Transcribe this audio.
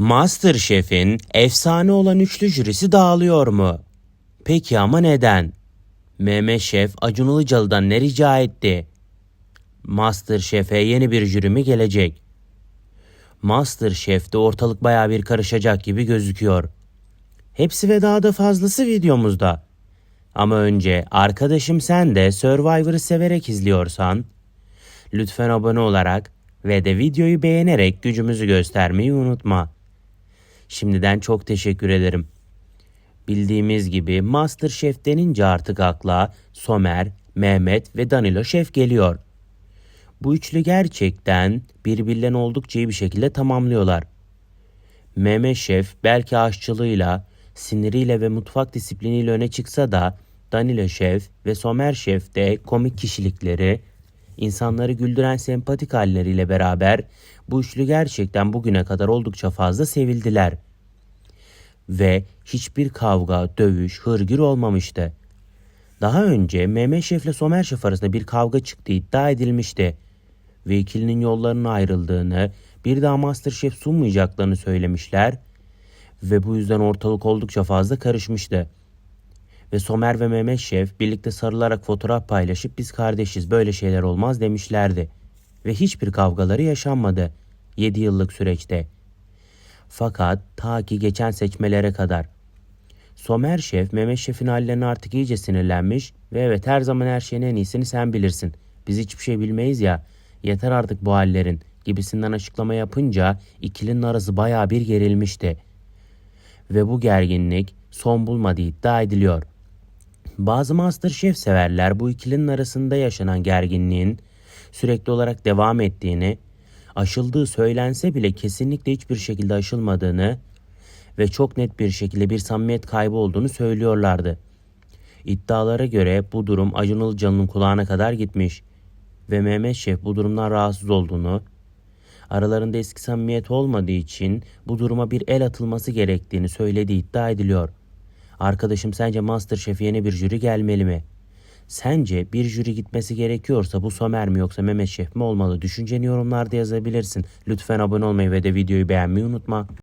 Masterchef'in efsane olan üçlü jürisi dağılıyor mu? Peki ama neden? Mehmet Şef Acun Ilıcalı'dan ne rica etti? Masterchef'e yeni bir jüri mi gelecek? Masterchef'te ortalık baya bir karışacak gibi gözüküyor. Hepsi ve daha da fazlası videomuzda. Ama önce arkadaşım sen de Survivor'ı severek izliyorsan lütfen abone olarak ve de videoyu beğenerek gücümüzü göstermeyi unutma. Şimdiden çok teşekkür ederim. Bildiğimiz gibi Masterchef denince artık akla Somer, Mehmet ve Danilo Şef geliyor. Bu üçlü gerçekten birbirlerini oldukça iyi bir şekilde tamamlıyorlar. Mehmet Şef belki aşçılığıyla, siniriyle ve mutfak disipliniyle öne çıksa da Danilo Şef ve Somer Şef de komik kişilikleri, insanları güldüren sempatik halleriyle beraber bu üçlü gerçekten bugüne kadar oldukça fazla sevildiler. Ve hiçbir kavga, dövüş, hırgür olmamıştı. Daha önce Mehmet Şef ile Somer Şef arasında bir kavga çıktığı iddia edilmişti. Ve ikilinin yollarının ayrıldığını, bir daha Masterchef sunmayacaklarını söylemişler. Ve bu yüzden ortalık oldukça fazla karışmıştı. Ve Somer ve Mehmet Şef birlikte sarılarak fotoğraf paylaşıp biz kardeşiz böyle şeyler olmaz demişlerdi. Ve hiçbir kavgaları yaşanmadı 7 yıllık süreçte. Fakat ta ki geçen seçmelere kadar. Somer Şef Mehmet Şef'in hallerine artık iyice sinirlenmiş ve evet her zaman her şeyin en iyisini sen bilirsin. Biz hiçbir şey bilmeyiz ya yeter artık bu hallerin gibisinden açıklama yapınca ikilinin arası baya bir gerilmişti. Ve bu gerginlik son bulmadığı iddia ediliyor. Bazı Masterchef severler bu ikilinin arasında yaşanan gerginliğin sürekli olarak devam ettiğini, aşıldığı söylense bile kesinlikle hiçbir şekilde aşılmadığını ve çok net bir şekilde bir samimiyet kaybı olduğunu söylüyorlardı. İddialara göre bu durum Acun Ilıcalı'nın kulağına kadar gitmiş ve Mehmet Şef bu durumdan rahatsız olduğunu, aralarında eski samimiyet olmadığı için bu duruma bir el atılması gerektiğini söylediği iddia ediliyor. Arkadaşım sence Masterchef'e yeni bir jüri gelmeli mi? Sence bir jüri gitmesi gerekiyorsa bu Somer mi yoksa Mehmet Şef mi olmalı? Düşünceni yorumlarda yazabilirsin. Lütfen abone olmayı ve de videoyu beğenmeyi unutma.